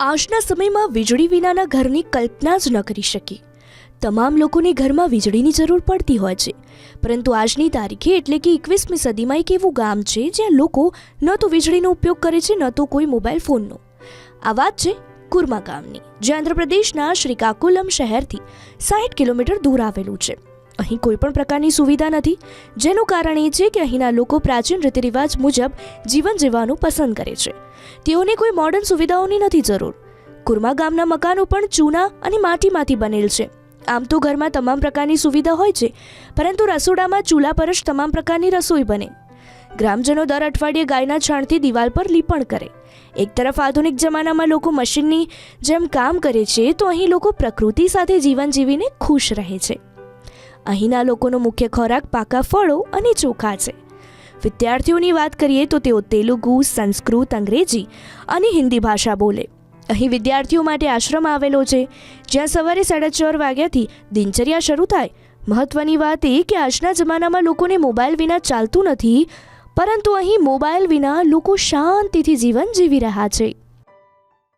આજના સમયમાં વીજળી વિનાના ઘરની કલ્પના જ ન કરી શકીએ તમામ લોકોને ઘરમાં વીજળીની જરૂર પડતી હોય છે. પરંતુ આજની તારીખે એટલે કે એકવીસમી સદીમાં એક એવું ગામ છે જ્યાં લોકો ન તો વીજળીનો ઉપયોગ કરે છે, ન તો કોઈ મોબાઈલ ફોનનો. આ વાત છે કુર્મા ગામની, જે આંધ્રપ્રદેશના શ્રીકાકુલમ શહેરથી સાઠ કિલોમીટર દૂર આવેલું છે. અહીં કોઈ પણ પ્રકારની સુવિધા નથી, જેનું કારણ એ છે કે અહીંના લોકો પ્રાચીન રીતિરિવાજ મુજબ જીવન જીવવાનું પસંદ કરે છે. તેઓને કોઈ મોડર્ન સુવિધાઓની નથી જરૂર. કુરમા ગામના મકાનો પણ ચૂના અને માટીમાંથી બનેલ છે. આમ તો ઘરમાં તમામ પ્રકારની સુવિધા હોય છે, પરંતુ રસોડામાં ચૂલા પર જ તમામ પ્રકારની રસોઈ બને. ગ્રામજનો દર અઠવાડિયે ગાયના છાણથી દિવાલ પર લીપણ કરે. એક તરફ આધુનિક જમાનામાં લોકો મશીનની જેમ કામ કરે છે, તો અહીં લોકો પ્રકૃતિ સાથે જીવન જીવીને ખુશ રહે છે. અહીંના લોકોનો મુખ્ય ખોરાક પાકા ફળો અને ચોખા છે. વિદ્યાર્થીઓની વાત કરીએ તો તેઓ તેલુગુ, સંસ્કૃત, અંગ્રેજી અને હિન્દી ભાષા બોલે. અહીં વિદ્યાર્થીઓ માટે આશ્રમ આવેલો છે. જ્યાં સવારે સાડા ચાર વાગ્યાથી દિનચર્યા શરૂ થાય. મહત્વની વાત એ કે આજના જમાનામાં લોકોને મોબાઈલ વિના ચાલતું નથી, પરંતુ અહીં મોબાઈલ વિના લોકો શાંતિથી જીવન જીવી રહ્યા છે.